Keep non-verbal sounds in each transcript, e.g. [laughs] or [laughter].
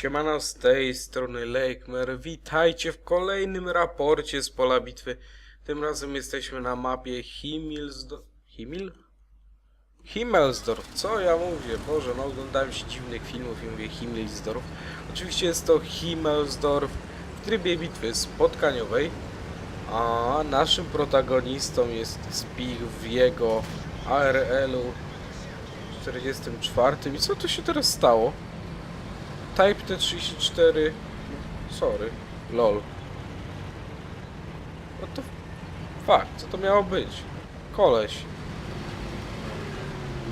Siemano z tej strony Lakemer. Witajcie w kolejnym raporcie z pola bitwy. Tym razem jesteśmy na mapie Himmelsdorf. Himmel? Himmelsdorf. Co ja mówię? Boże, no oglądałem się dziwnych filmów i mówię Himmelsdorf. Oczywiście jest to Himmelsdorf w trybie bitwy spotkaniowej. A naszym protagonistą jest Spich w jego ARL-u 44. I co tu się teraz stało? Type T34 Sorry, lol. What the fuck, co to miało być? Koleś.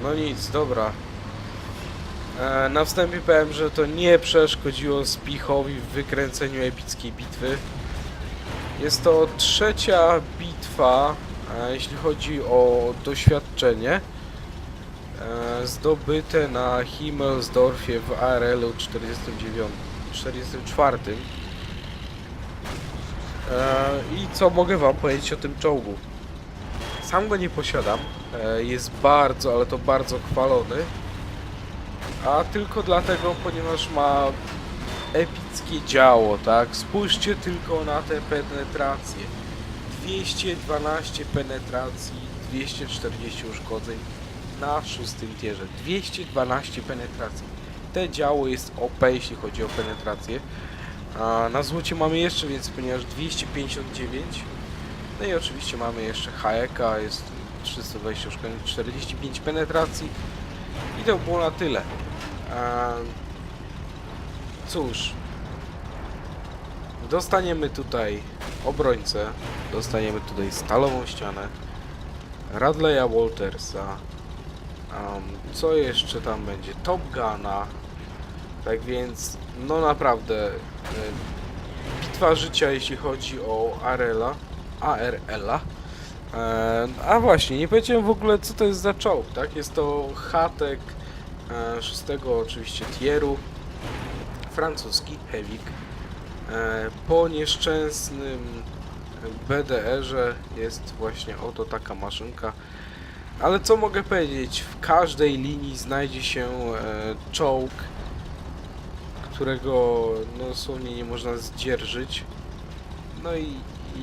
No nic, dobra. E, Na wstępie powiem, że to nie przeszkodziło Spichowi w wykręceniu epickiej bitwy. Jest to trzecia bitwa, e, jeśli chodzi o doświadczenie zdobyte na Himmelsdorfie w ARL-u 49, 44. E, I co mogę wam powiedzieć o tym czołgu? Sam go nie posiadam. E, jest bardzo, ale to bardzo chwalony. A tylko dlatego, ponieważ ma epickie działo, tak? Spójrzcie tylko na te penetracje. 212 penetracji, 240 uszkodzeń na szóstym tierze. 212 penetracji. Te działo jest OP, jeśli chodzi o penetrację. A na złocie mamy jeszcze więcej, ponieważ 259. No i oczywiście mamy jeszcze Hayeka, jest 320 uszkodzeń, 45 penetracji. I to było na tyle. A, cóż. Dostaniemy tutaj obrońcę, dostaniemy tutaj stalową ścianę, Radleya Waltersa, Um, co jeszcze tam będzie? Top Guna. Tak więc, no naprawdę, e, bitwa życia, jeśli chodzi o Arela, ARL-a. E, a właśnie, nie powiedziałem w ogóle, co to jest za czołg, tak? Jest to Hatek e, szóstego oczywiście tieru, francuski, Hewik. E, po nieszczęsnym BDR-ze jest właśnie oto taka maszynka. Ale co mogę powiedzieć? W każdej linii znajdzie się e, czołg, którego no, dosłownie nie można zdzierżyć. No i, i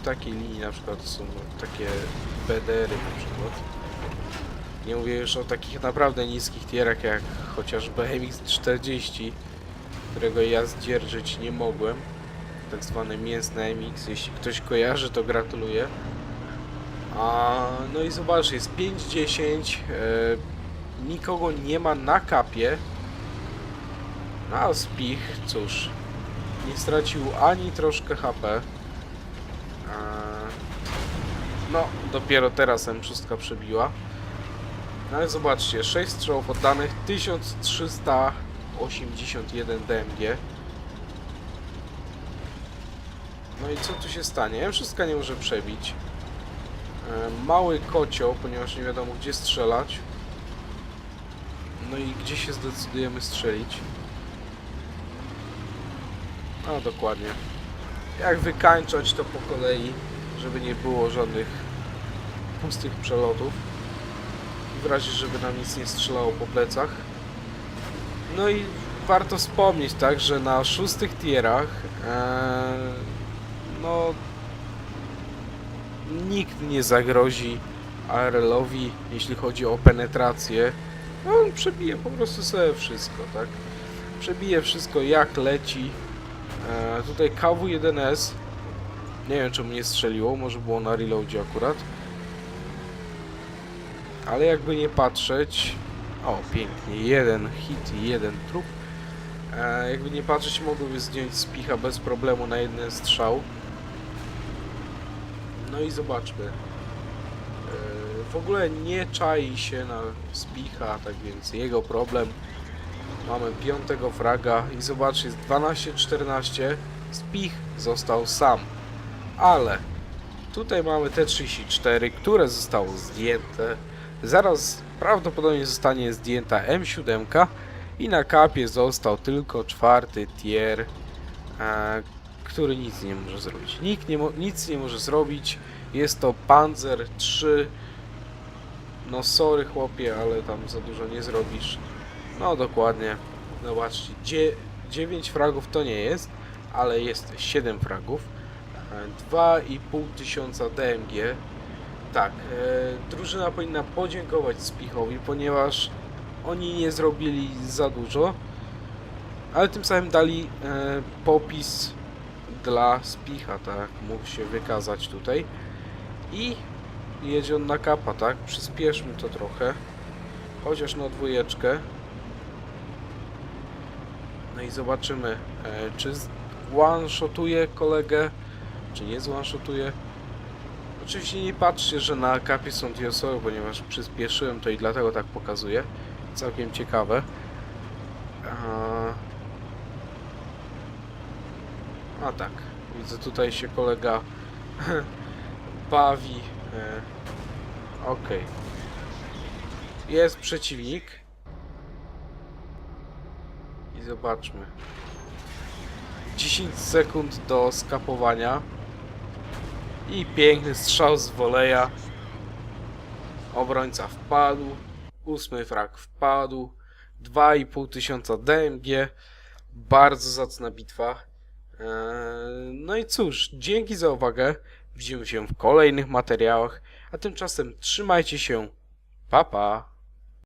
w takiej linii na przykład są takie BDR-y na przykład. Nie mówię już o takich naprawdę niskich tierach jak chociażby MX-40, którego ja zdzierżyć nie mogłem. Tak zwane mięsne MX. Jeśli ktoś kojarzy, to gratuluję. A, no i zobacz, jest 5-10. E, nikogo nie ma na kapie. A Spich, cóż, nie stracił ani troszkę HP. E, no, dopiero teraz M6 przebiła. No ale zobaczcie, 6 strzałów oddanych, 1381 DMG. No i co tu się stanie? M6 nie może przebić. E, mały kocioł, ponieważ nie wiadomo gdzie strzelać. No i gdzie się zdecydujemy strzelić? No dokładnie. Jak wykańczać to po kolei, żeby nie było żadnych pustych przelotów. W razie, żeby nam nic nie strzelało po plecach. No i warto wspomnieć tak, że na szóstych tierach e, no nikt nie zagrozi ARL-owi, jeśli chodzi o penetrację. No, on przebije po prostu sobie wszystko, tak? Przebije wszystko jak leci. E, tutaj KW-1S. Nie wiem czemu nie strzeliło, może było na reloadzie akurat. Ale jakby nie patrzeć... O, pięknie, jeden hit i jeden trup. E, jakby nie patrzeć, mogłyby zdjąć z picha bez problemu na jeden strzał. No i zobaczmy. Yy, W ogóle nie czai się na Spicha, tak więc jego problem. Mamy piątego fraga i zobaczcie, jest 12-14. Spich został sam. Ale tutaj mamy T34, które zostało zdjęte. Zaraz prawdopodobnie zostanie zdjęta M7 i na kapie został tylko czwarty tier, e, który nic nie może zrobić. Nikt nie nic nie może zrobić. Jest to Panzer 3. No sorry chłopie, ale tam za dużo nie zrobisz. No dokładnie. Zobaczcie, dzie 9 fragów to nie jest, ale jest 7 fragów. E, 2,5 tysiąca DMG. Tak, e, drużyna powinna podziękować Spichowi, ponieważ oni nie zrobili za dużo, ale tym samym dali e, popis dla Spicha, tak, mógł się wykazać tutaj. I jedzie on na kapa, tak? Przyspieszmy to trochę. Chociaż na dwójeczkę. No i zobaczymy, e, czy one-shotuje kolegę, czy nie one-shotuje. Oczywiście nie patrzcie, że na kapie są dwie osoby, ponieważ przyspieszyłem to i dlatego tak pokazuję. Całkiem ciekawe. A tak, widzę tutaj się kolega [laughs] bawi. E, Okej. Jest przeciwnik. I zobaczmy. 10 sekund do skapowania. I piękny strzał z woleja. Obrońca wpadł. Ósmy frak wpadł. 2,5 tysiąca DMG. Bardzo zacna bitwa. Eee, No i cóż, dzięki za uwagę. Widzimy się w kolejnych materiałach. A tymczasem trzymajcie się. Pa pa.